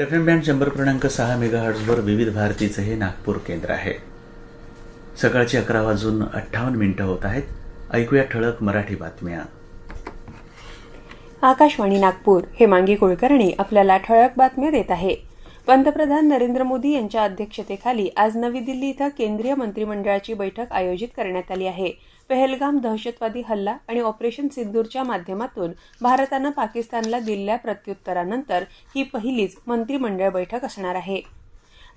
F M band शंभर पूर्णांक सहा मेगाहर्ट्सवर विविध भारतीचं हे नागपूर केंद्र आहे. सकाळची अकरा वाजून अठ्ठावन्न मिनिटं होत आहेत. ऐकूया ठळक मराठी बातम्या. आकाशवाणी नागपूर हे मांगी कुलकर्णी आपल्याला ठळक बातम्या देत आहे. पंतप्रधान नरेंद्र मोदी यांच्या अध्यक्षतेखाली आज नवी दिल्ली इथं केंद्रीय मंत्रिमंडळाची बैठक आयोजित करण्यात आली आहे. पहलगाम दहशतवादी हल्ला आणि ऑपरेशन सिंदूरच्या माध्यमातून भारतानं पाकिस्तानला दिलेल्या प्रत्युत्तरानंतर ही पहिलीच मंत्रिमंडळ बैठक असणार आहे.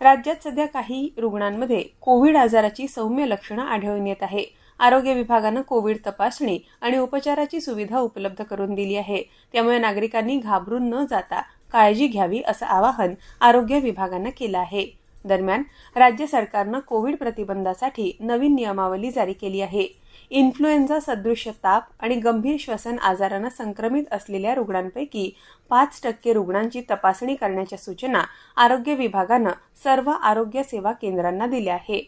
राज्यात सध्या काही रुग्णांमध्ये कोविड आजाराची सौम्य लक्षणं आढळून येत आहे. आरोग्य विभागानं कोविड तपासणी आणि उपचाराची सुविधा उपलब्ध करून दिली आहे. त्यामुळे नागरिकांनी घाबरून न जाता काळजी घ्यावी असं आवाहन आरोग्य विभागानं केलं आहे. दरम्यान राज्य सरकारनं कोविड प्रतिबंधासाठी नवीन नियमावली जारी केली आहे. इन्फ्लुएन्झा सदृश्य ताप आणि गंभीर श्वसन आजारानं संक्रमित असलेल्या रुग्णांपैकी पाच टक्के रुग्णांची तपासणी करण्याच्या सूचना आरोग्य विभागानं सर्व आरोग्य सेवा केंद्रांना दिल्या आहे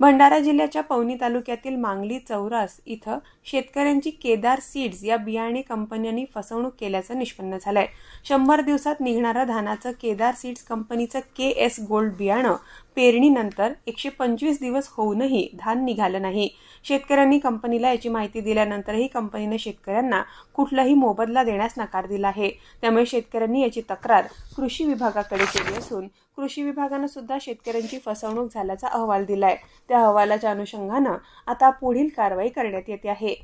भंडारा जिल्ह्याच्या पवनी तालुक्यातील मांगली चौरास इथं शेतकऱ्यांची केदार सीड्स या बियाणे कंपन्यांनी फसवणूक केल्याचं निष्पन्न झालंय. शंभर दिवसात निघणारं धानाचं केदार सीड्स कंपनीचं के एस गोल्ड बियाणं पेरणीनंतर एकशे पंचवीस दिवस होऊनही धान निघालं नाही. शेतकऱ्यांनी कंपनीला याची माहिती दिल्यानंतरही कंपनीने शेतकऱ्यांना कुठलाही मोबदला देण्यास नकार दिला आहे. त्यामुळे शेतकऱ्यांनी याची तक्रार कृषी विभागाकडे केली असून कृषी विभागानं सुद्धा शेतकऱ्यांची फसवणूक झाल्याचा अहवाल दिलाय. त्या अहवालाच्या अनुषंगानं आता पुढील कारवाई करण्यात येते आहे.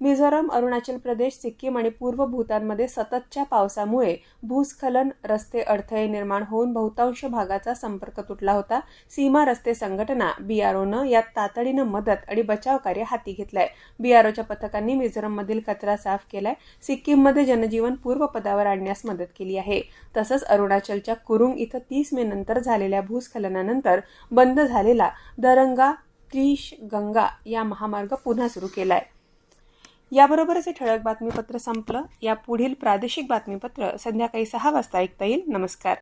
मिझोरम अरुणाचल प्रदेश सिक्कीम आणि पूर्व भूतानमध्ये सततच्या पावसामुळे भूस्खलन रस्ते अडथळे निर्माण होऊन बहुतांश भागाचा संपर्क तुटला होता. सीमा रस्ते संघटना बीआरओनं यात तातडीनं मदत आणि बचाव कार्य हाती घेतलंय. बीआरओच्या पथकांनी मिझोरममधील कचरा साफ केलाय. सिक्कीममध्ये जनजीवन पूर्वपदावर आणण्यास मदत केली आहे. तसंच अरुणाचलच्या कुरुंग इथं तीस मे नंतर झालेल्या भूस्खलनानंतर बंद झालेला दरंगा त्रिश गंगा या महामार्ग पुन्हा सुरू केलाय. याबरोबरच हे ठळक बातमीपत्र संपलं. या पुढील प्रादेशिक बातमीपत्र संध्याकाळी सहा वाजता ऐकता येईल. नमस्कार.